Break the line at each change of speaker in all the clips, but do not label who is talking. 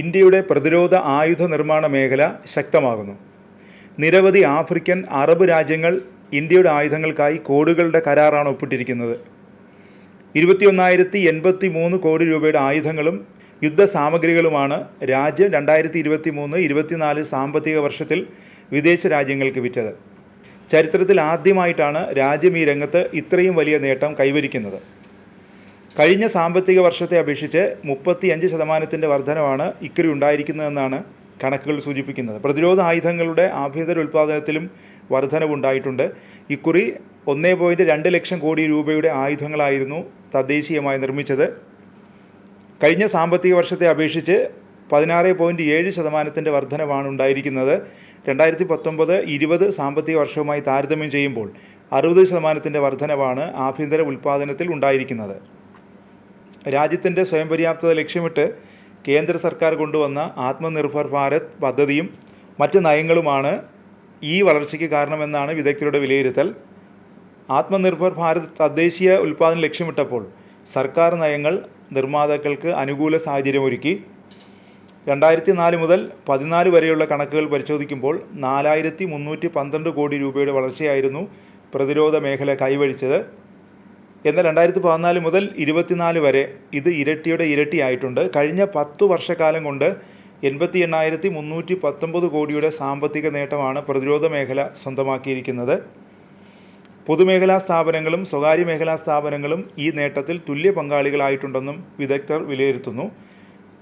ഇന്ത്യയുടെ പ്രതിരോധ ആയുധ നിർമ്മാണ മേഖല ശക്തമാകുന്നു. നിരവധി ആഫ്രിക്കൻ അറബ് രാജ്യങ്ങൾ ഇന്ത്യയുടെ ആയുധങ്ങൾക്കായി കോടികളുടെ കരാറാണ് ഒപ്പിട്ടിരിക്കുന്നത്. ഇരുപത്തിയൊന്നായിരത്തി എൺപത്തി മൂന്ന് കോടി രൂപയുടെ ആയുധങ്ങളും യുദ്ധ സാമഗ്രികളുമാണ് രാജ്യം രണ്ടായിരത്തി ഇരുപത്തി മൂന്ന് ഇരുപത്തിനാല് സാമ്പത്തിക വർഷത്തിൽ വിദേശ രാജ്യങ്ങൾക്ക് വിറ്റത്. ചരിത്രത്തിൽ ആദ്യമായിട്ടാണ് രാജ്യം ഈ രംഗത്ത് ഇത്രയും വലിയ നേട്ടം കൈവരിക്കുന്നത്. കഴിഞ്ഞ സാമ്പത്തിക വർഷത്തെ അപേക്ഷിച്ച് മുപ്പത്തിയഞ്ച് ശതമാനത്തിന്റെ വർധനവാണ് ഇക്കുറി ഉണ്ടായിരിക്കുന്നതെന്നാണ് കണക്കുകൾ സൂചിപ്പിക്കുന്നത്. പ്രതിരോധ ആയുധങ്ങളുടെ ആഭ്യന്തര ഉൽപ്പാദനത്തിലും വർധനവുണ്ടായിട്ടുണ്ട്. ഇക്കുറി ഒന്നേ പോയിന്റ് രണ്ട് ലക്ഷം കോടി രൂപയുടെ ആയുധങ്ങളായിരുന്നു തദ്ദേശീയമായി നിർമ്മിച്ചത്. കഴിഞ്ഞ സാമ്പത്തിക വർഷത്തെ അപേക്ഷിച്ച് പതിനാറ് പോയിന്റ് ഏഴ് ശതമാനത്തിന്റെ വർധനവാണ് ഉണ്ടായിരിക്കുന്നത്. രണ്ടായിരത്തി പത്തൊമ്പത് ഇരുപത് സാമ്പത്തിക വർഷവുമായി താരതമ്യം ചെയ്യുമ്പോൾ അറുപത് ശതമാനത്തിന്റെ വർധനവാണ് ആഭ്യന്തര ഉൽപ്പാദനത്തിൽ ഉണ്ടായിരിക്കുന്നത്. രാജ്യത്തിന്റെ സ്വയം പര്യാപ്തത ലക്ഷ്യമിട്ട് കേന്ദ്ര സർക്കാർ കൊണ്ടുവന്ന ആത്മനിർഭർ ഭാരത് പദ്ധതിയും മറ്റ് നയങ്ങളുമാണ് ഈ വളർച്ചയ്ക്ക് കാരണമെന്നാണ് വിദഗ്ധരുടെ വിലയിരുത്തൽ. ആത്മനിർഭർ ഭാരത് തദ്ദേശീയ ഉൽപ്പാദനം ലക്ഷ്യമിട്ടപ്പോൾ സർക്കാർ നയങ്ങൾ നിർമ്മാതാക്കൾക്ക് അനുകൂല സാഹചര്യമൊരുക്കി. രണ്ടായിരത്തി നാല് മുതൽ പതിനാല് വരെയുള്ള കണക്കുകൾ പരിശോധിക്കുമ്പോൾ നാലായിരത്തി മുന്നൂറ്റി പന്ത്രണ്ട് കോടി രൂപയുടെ വളർച്ചയായിരുന്നു പ്രതിരോധ മേഖല കൈവരിച്ചത്. എന്നാൽ രണ്ടായിരത്തി പതിനാല് മുതൽ ഇരുപത്തിനാല് വരെ ഇത് ഇരട്ടിയുടെ ഇരട്ടിയായിട്ടുണ്ട് കഴിഞ്ഞ പത്തു വർഷക്കാലം കൊണ്ട് എൺപത്തി എണ്ണായിരത്തി മുന്നൂറ്റി പത്തൊമ്പത് കോടിയുടെ സാമ്പത്തിക നേട്ടമാണ് പ്രതിരോധ മേഖല സ്വന്തമാക്കിയിരിക്കുന്നത്. പൊതുമേഖലാ സ്ഥാപനങ്ങളും സ്വകാര്യ മേഖലാ സ്ഥാപനങ്ങളും ഈ നേട്ടത്തിൽ തുല്യ പങ്കാളികളായിട്ടുണ്ടെന്നും വിദഗ്ധർ വിലയിരുത്തുന്നു.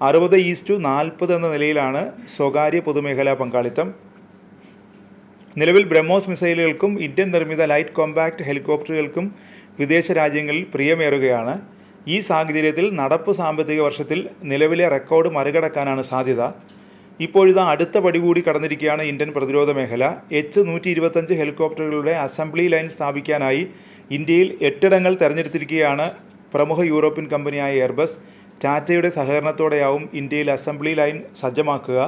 അറുപത് ഈസ്റ്റു നാൽപ്പത് എന്ന നിലയിലാണ് സ്വകാര്യ പൊതുമേഖലാ പങ്കാളിത്തം. നിലവിൽ ബ്രഹ്മോസ് മിസൈലുകൾക്കും ഇന്ത്യൻ നിർമ്മിത ലൈറ്റ് കോമ്പാക്ട് ഹെലികോപ്റ്ററുകൾക്കും വിദേശ രാജ്യങ്ങളിൽ പ്രിയമേറുകയാണ്. ഈ സാഹചര്യത്തിൽ നടപ്പ് സാമ്പത്തിക വർഷത്തിൽ നിലവിലെ റെക്കോർഡ് മറികടക്കാനാണ് സാധ്യത. ഇപ്പോഴിതാ അടുത്ത പടി കൂടി കടന്നിരിക്കുകയാണ് ഇന്ത്യൻ പ്രതിരോധ മേഖല. എച്ച് നൂറ്റി ഇരുപത്തഞ്ച് ഹെലികോപ്റ്ററുകളുടെ അസംബ്ലി ലൈൻ സ്ഥാപിക്കാനായി ഇന്ത്യയിൽ എട്ടിടങ്ങൾ തെരഞ്ഞെടുത്തിരിക്കുകയാണ് പ്രമുഖ യൂറോപ്യൻ കമ്പനിയായ എയർബസ്. ടാറ്റയുടെ സഹകരണത്തോടെയാവും ഇന്ത്യയിൽ അസംബ്ലി ലൈൻ സജ്ജമാക്കുക.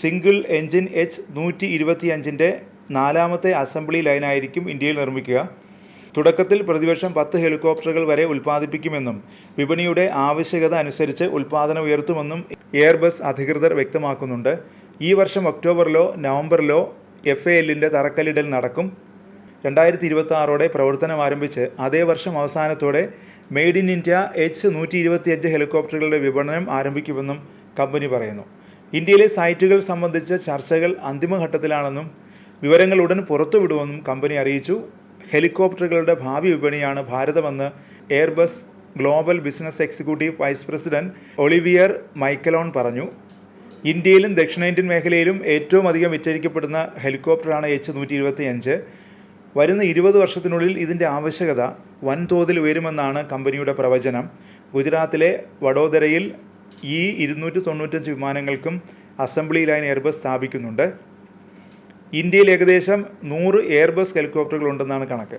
സിംഗിൾ എഞ്ചിൻ എച്ച് നൂറ്റി ഇരുപത്തിയഞ്ചിന്റെ നാലാമത്തെ അസംബ്ലി ലൈനായിരിക്കും ഇന്ത്യയിൽ നിർമ്മിക്കുക. തുടക്കത്തിൽ പ്രതിവർഷം പത്ത് ഹെലികോപ്റ്ററുകൾ വരെ ഉൽപ്പാദിപ്പിക്കുമെന്നും വിപണിയുടെ ആവശ്യകത അനുസരിച്ച് ഉൽപ്പാദനം ഉയർത്തുമെന്നും എയർബസ് അധികൃതർ വ്യക്തമാക്കുന്നുണ്ട്. ഈ വർഷം ഒക്ടോബറിലോ നവംബറിലോ എഫ് എ എല്ലിന്റെ തറക്കല്ലിടൽ നടക്കും. രണ്ടായിരത്തി ഇരുപത്തി ആറോടെ പ്രവർത്തനം ആരംഭിച്ച് അതേ വർഷം അവസാനത്തോടെ മെയ്ഡ് ഇൻ ഇന്ത്യ എച്ച് നൂറ്റി ഇരുപത്തിയഞ്ച് ഹെലികോപ്റ്ററുകളുടെ വിപണനം ആരംഭിക്കുമെന്നും കമ്പനി പറയുന്നു. ഇന്ത്യയിലെ സൈറ്റുകൾ സംബന്ധിച്ച ചർച്ചകൾ അന്തിമഘട്ടത്തിലാണെന്നും വിവരങ്ങൾ ഉടൻ പുറത്തുവിടുമെന്നും കമ്പനി അറിയിച്ചു. ഹെലികോപ്റ്ററുകളുടെ ഭാവി വിപണിയാണ് ഭാരതമെന്ന് Airbus global business executive vice president Olivier Michalon പറഞ്ഞു. ഇന്ത്യയിലും ദക്ഷിണേന്ത്യൻ മേഖലയിലും ഏറ്റവും അധികം വിറ്റഴിക്കപ്പെടുന്ന ഹെലികോപ്റ്ററാണ് എച്ച് നൂറ്റി ഇരുപത്തിയഞ്ച് വരുന്ന ഇരുപത് വർഷത്തിനുള്ളിൽ ഇതിന്റെ ആവശ്യകത വൻതോതിൽ ഉയരുമെന്നാണ് കമ്പനിയുടെ പ്രവചനം. ഗുജറാത്തിലെ വഡോദരയിൽ ഈ ഇരുന്നൂറ്റി തൊണ്ണൂറ്റഞ്ച് വിമാനങ്ങൾക്കും അസംബ്ലി ലൈൻ എയർബസ് സ്ഥാപിക്കുന്നുണ്ട്. ഇന്ത്യയിൽ ഏകദേശം നൂറ് എയർബസ് ഹെലികോപ്റ്ററുകൾ ഉണ്ടെന്നാണ് കണക്ക്.